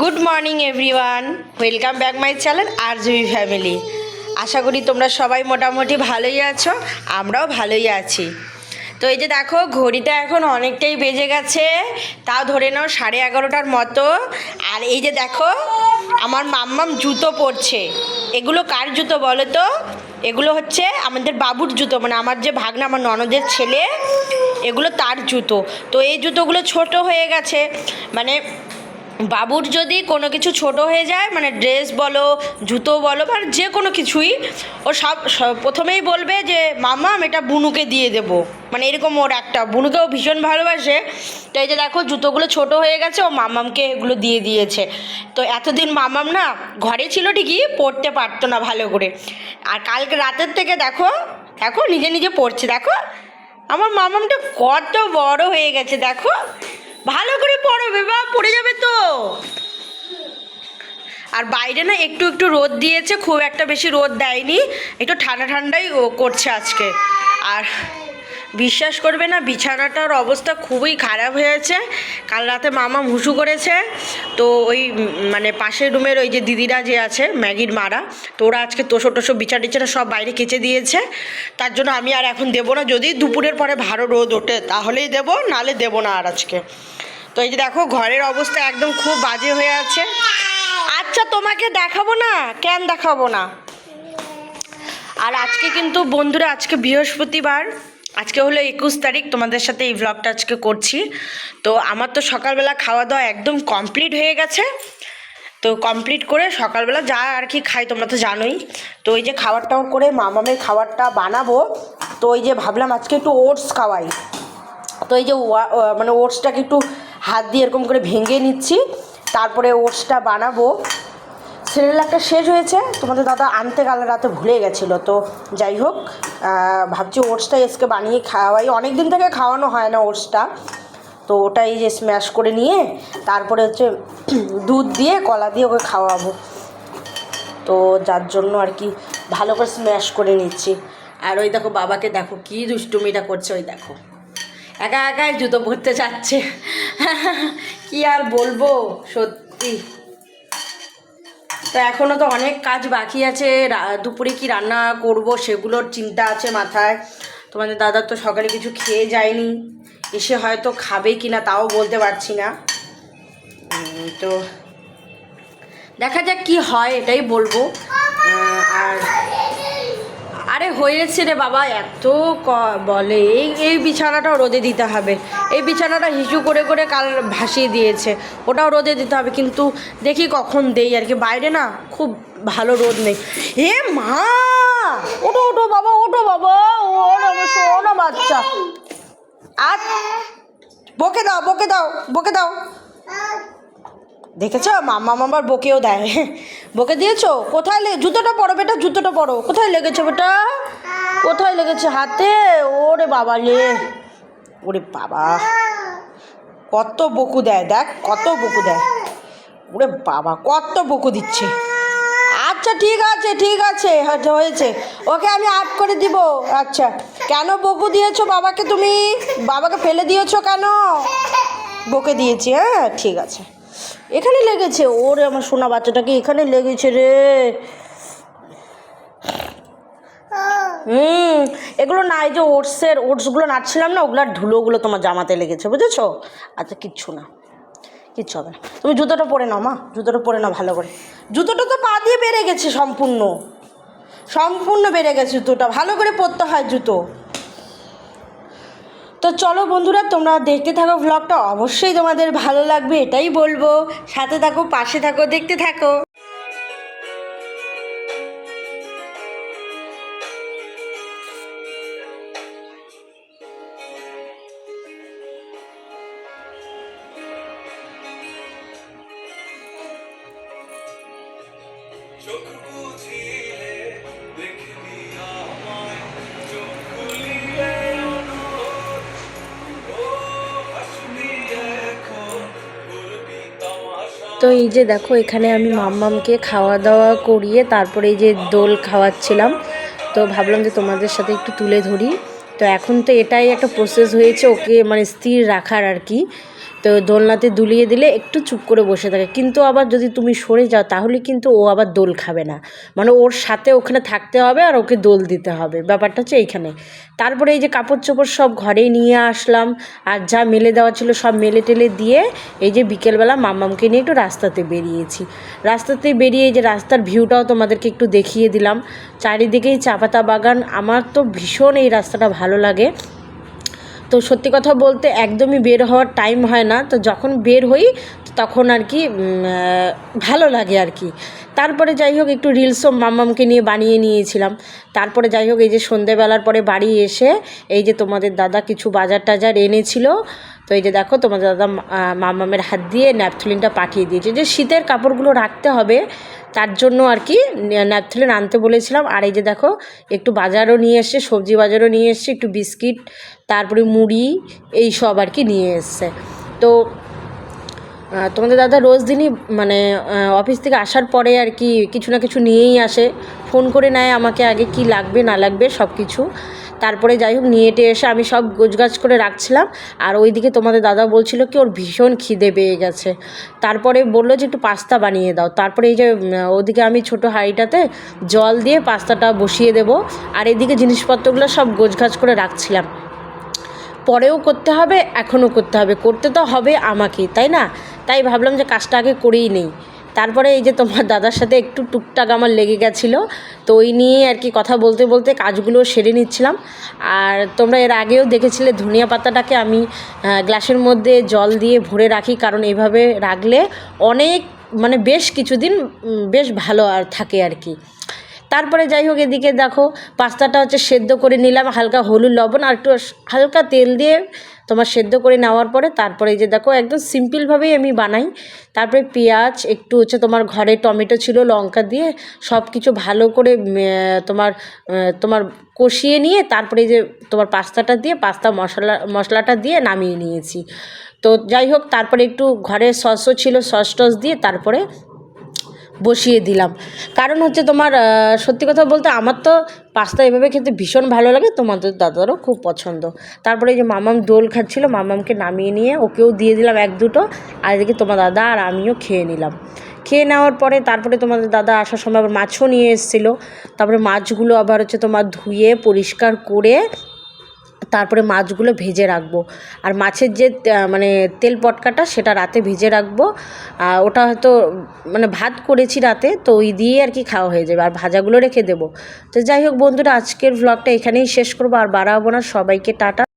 Good morning everyone welcome back my channel R GB family আশা করি তোমরা সবাই মোটামুটি ভালোই আছো, আমরাও ভালোই আছি। তো এই যে দেখো, ঘড়িটা এখন অনেকটাই বেজে গেছে, তাও ধরে নাও সাড়ে এগারোটার মতো। আর এই যে দেখো, আমার মাম্মাম জুতো পরছে। এগুলো কার জুতো বলো তো? এগুলো হচ্ছে আমাদের বাবুর জুতো মানে আমার যে ভাগনা, আমার ননদের ছেলে, এগুলো তার জুতো। তো এই জুতোগুলো ছোট হয়ে গেছে মানে বাবুর যদি কোনো কিছু ছোট হয়ে যায় মানে ড্রেস বলো, জুতো বলো বা যে কোনো কিছুই, ও সব প্রথমেই বলবে যে, মামা, আমি এটা বুনুকে দিয়ে দেব। মানে এরকম ওর একটা, বুনুকেও ভীষণ ভালোবাসে। তো এই যে দেখো, জুতোগুলো ছোট হয়ে গেছে, ও মামামকে এগুলো দিয়ে দিয়েছে। তো এতদিন মামাম না, ঘরে ছিল ঠিকই, পড়তে পারতো না ভালো করে। আর কালকে রাতের থেকে দেখো দেখো, নিজে নিজে পড়ছে, দেখো। আমার মামামটা কত বড় হয়ে গেছে, দেখো। ভালো করে পড়ো বেবা পড়ে যাবে তো আর বাইরে না একটু একটু রোদ দিয়েছে, খুব একটা বেশি রোদ দেয়নি। একটু ঠান্ডা ঠান্ডাই করছে আজকে। আর বিশ্বাস করবে না, বিছানাটার অবস্থা খুবই খারাপ হয়েছে। কাল রাতে মামা হুসু করেছে, তো ওই মানে পাশের রুমের ওই যে দিদিরা যে আছে, ম্যাগির মারা, তো ওরা আজকে তোষো টোষো বিছা টিছাটা সব বাইরে কেচে দিয়েছে। তার জন্য আমি আর এখন দেবো না, যদি দুপুরের পরে ভালো রোদ ওঠে, তাহলেই দেবো, নালে দেবো না আর আজকে। তো এই যে দেখো, ঘরের অবস্থা একদম খুব বাজে হয়ে আছে। আচ্ছা তোমাকে দেখাবো না? কেন দেখাবো না? আর আজকে কিন্তু বন্ধুরা, আজকে বৃহস্পতিবার, আজকে হলো একুশ তারিখ, তোমাদের সাথে এই ভ্লগটা আজকে করছি। তো আমার তো সকালবেলা খাওয়া দাওয়া একদম কমপ্লিট হয়ে গেছে। তো কমপ্লিট করে সকালবেলা যা আর কি খাই, তোমরা তো জানোই। তো ওই যে খাবারটাও করে মামামের খাবারটা বানাবো। তো ওই যে ভাবলাম আজকে একটু ওটস খাওয়াই। তো এই যে মানে ওটসটাকে একটু হাত দিয়ে এরকম করে ভেঙে নিচ্ছি। তারপরে ওটসটা বানাবো। সিরিয়ালটা শেষ হয়েছে। তোমাদের দাদা আনতে কাল রাতে ভুলে গেছিল, তো যাই হোক ভাবছি ওটসটা এসকে বানিয়ে খাওয়াই। অনেক দিন থেকে খাওয়ানো হয় না ওটসটা, তো ওটা এই যে স্ম্যাশ করে নিয়ে তারপরে হচ্ছে দুধ দিয়ে, কলা দিয়ে ওকে খাওয়াবো। তো যার জন্য আর কি ভালো করে স্ম্যাশ করে নিচ্ছি। আর ওই দেখো বাবাকে দেখো, কী দুষ্টুমিটা করছে ওই দেখো। একা একাই জুতো পরতে যাচ্ছে। কি আর বলব, সত্যি। তো এখনও তো অনেক কাজ বাকি আছে। দুপুরে কি রান্না করব সেগুলোর চিন্তা আছে মাথায়। তোমাদের দাদা তো সকালে কিছু খেয়ে যায়নি। এসে হয়তো খাবে কি না তাও বলতে পারছি না। তো দেখা যাক কি হয় এটাই বলব। আর আরে হয়েছে রে বাবা, এত বলে। এই এই বিছানাটাও রোদে দিতে হবে। এই বিছানাটা হিসু করে করে কাল ভাসিয়ে দিয়েছে। ওটাও রোদে দিতে হবে, কিন্তু দেখি কখন দেই আর কি। বাইরে না খুব ভালো রোদ নেই। এ মা! ওটো ওটো বাবা ওটো বাবা। ওটা শোনো বাচ্চা। আর বকে দাও বকে দাও বকে দাও। দেখেছ? মাম্মা মামার বকেও দেয়। বকে দিয়েছ? কোথায় লেগে জুতোটা পরো বেটা, জুতোটা পরো। কোথায় লেগেছে বেটা? কোথায় লেগেছে হাতে? ওরে বাবা লে ওরে বাবা। কত বকু দেয়, দেখ, কত বকু দেয়। ওরে বাবা, কত বকু দিচ্ছে। আচ্ছা ঠিক আছে ঠিক আছে হয়তো হয়েছে। ওকে আমি আট করে দিব। আচ্ছা কেন বকু দিয়েছ বাবাকে তুমি? বাবাকে ফেলে দিয়েছ কেন? বকে দিয়েছি হ্যাঁ ঠিক আছে। এখানে লেগেছে। ওরে আমার সোনা বাচ্চাটাকে এখানে লেগেছে রে। হুম, এগুলো না, এই যে ওটসের, ওটসগুলো নাড়ছিলাম না ওগুলার ধুলোগুলো তোমার জামাতে লেগেছে, বুঝেছ? আচ্ছা কিচ্ছু না, কিচ্ছু হবে না। তুমি জুতোটা পরে নাও, মা, জুতোটা পরে নাও ভালো করে। জুতোটা তো পা দিয়ে বেড়ে গেছে সম্পূর্ণ। সম্পূর্ণ বেড়ে গেছে জুতোটা, ভালো করে পরতে হয় জুতো। তো চলো বন্ধুরা, তোমরা দেখতে থাকো ব্লগটা অবশ্যই তোমাদের ভালো লাগবে, এটাই বলব। সাথে থাকো, পাশে থাকো, দেখতে থাকো। তো এই যে দেখো, এখানে আমি মাম্মামকে খাওয়া দাওয়া করিয়ে তারপরে এই যে দোল খাওয়াচ্ছিলাম। তো ভাবলাম যে তোমাদের সাথে একটু তুলে ধরি। তো এখন তো এটাই একটা প্রসেস হয়েছে, ওকে মানে স্থির রাখার আর কি। তো দোলনাতে দুলিয়ে দিলে একটু চুপ করে বসে থাকে। কিন্তু আবার যদি তুমি সরে যাও, তাহলে কিন্তু ও আবার দোল খাবে না। মানে ওর সাথে ওখানে থাকতে হবে আর ওকে দোল দিতে হবে। ব্যাপারটা হচ্ছে এইখানে। তারপরে এই যে কাপড় চোপড় সব ঘরে নিয়ে আসলাম। আর যা মেলে দেওয়া ছিল সব মেলে টেলে দিয়ে এই যে বিকেলবেলা মামামকে নিয়ে একটু রাস্তাতে বেরিয়েছি। রাস্তাতে বেরিয়ে এই যে রাস্তার ভিউটাও তোমাদেরকে একটু দেখিয়ে দিলাম। চারিদিকেই চা পাতা বাগান। আমার তো ভীষণ এই রাস্তাটা ভালো লাগে। তো সত্যি কথা বলতে একদমই বের হওয়ার টাইম হয় না। তো যখন বের হই তখন আর কি ভালো লাগে আর কি। তারপরে যাই হোক, একটু রিলসও মাম্মামকে নিয়ে বানিয়ে নিয়েছিলাম। তারপরে যাই হোক, এই যে সন্ধেবেলার পরে বাড়ি এসে, এই যে তোমাদের দাদা কিছু বাজার টাজার এনেছিল। তো এই যে দেখো, তোমাদের দাদা মাম্মামের হাত দিয়ে ন্যাপথলিনটা পাঠিয়ে দিয়েছে। যে শীতের কাপড়গুলো রাখতে হবে, তার জন্য আর কি ন্যাপথলিন আনতে বলেছিলাম। আর এই যে দেখো, একটু বাজারও নিয়ে এসছে, সবজি বাজারও নিয়ে এসছে, একটু বিস্কিট, তারপরে মুড়ি, এই সব আর কি নিয়ে এসছে। তো তোমাদের দাদা রোজ দিনই মানে অফিস থেকে আসার পরে আর কি কিছু না কিছু নিয়েই আসে। ফোন করে নেয় আমাকে আগে কি লাগবে, না লাগবে সব কিছু তারপরে যাই হোক, নিয়ে এসে আমি সব গোছগাছ করে রাখছিলাম। আর ওইদিকে তোমাদের দাদা বলছিল কি, ওর ভীষণ খিদে পেয়ে গেছে। তারপরে বলল যে, একটু পাস্তা বানিয়ে দাও। তারপরে এই যে ওদিকে আমি ছোট হাঁড়িটাতে জল দিয়ে পাস্তাটা বসিয়ে দেবো। আর এদিকে জিনিসপত্রগুলো সব গোছগাছ করে রাখছিলাম। পরেও করতে হবে, এখনও করতে হবে। করতে তো হবে আমাকে তাই না? তাই ভাবলাম যে কাজটা আগে করেই নেই। তারপরে এই যে তোমার দাদার সাথে একটু টুকটাক আমার লেগে গেছিল, তো ওই নিয়ে আর কি কথা বলতে বলতে কাজগুলো সেরে নিচ্ছিলাম। আর তোমরা এর আগেও দেখেছিলে ধনিয়া পাতাটাকে আমি গ্লাসের মধ্যে জল দিয়ে ভরে রাখি, কারণ এভাবে রাখলে অনেক মানে বেশ কিছুদিন বেশ ভালো আর থাকে আর কি। তারপরে যাই হোক এদিকে দেখো, পাস্তাটা হচ্ছে সেদ্ধ করে নিলাম, হালকা হলুদ লবণ আর একটু হালকা তেল দিয়ে তোমার সেদ্ধ করে নেওয়ার পরে তারপরে এই যে দেখো, একদম সিম্পলভাবেই আমি বানাই। তারপরে পেঁয়াজ, একটু হচ্ছে তোমার ঘরে টমেটো ছিল, লঙ্কা দিয়ে সব কিছু ভালো করে তোমার তোমার কষিয়ে নিয়ে তারপরে যে তোমার পাস্তাটা দিয়ে, পাস্তা মশলা, মশলাটা দিয়ে নামিয়ে নিয়েছি। তো যাই হোক, তারপরে একটু ঘরে সসও ছিল, সস টস দিয়ে তারপরে বসিয়ে দিলাম। কারণ হচ্ছে তোমার সত্যি কথা বলতে আমার তো পাস্তা এভাবে খেতে ভীষণ ভালো লাগে তোমাদের দাদারও খুব পছন্দ। তারপরে এই যে মামাম দোল খাচ্ছিলো, মামামকে নামিয়ে নিয়ে ওকেও দিয়ে দিলাম এক দুটো, আর এদিকে তোমার দাদা আর আমিও খেয়ে নিলাম। খেয়ে নেওয়ার পরে তারপরে তোমাদের দাদা আসার সময় আবার মাছও নিয়ে এসেছিল। তারপরে মাছগুলো আবার হচ্ছে তোমার ধুয়ে পরিষ্কার করে তারপরে মাছগুলো ভেজে রাখব। আর মাছের যে মানে তেল পটকাটা সেটা রাতে ভেজে রাখব। আর ওটা হয়তো মানে ভাত করেছি রাতে, তো ওই দিয়েই আর কি খাওয়া হয়ে যাবে। আর ভাজাগুলো রেখে দেবো। তো যাই হোক বন্ধুরা, আজকের ভ্লগটা এখানেই শেষ করব। আর বাড়াবো না। সবাইকে টাটা।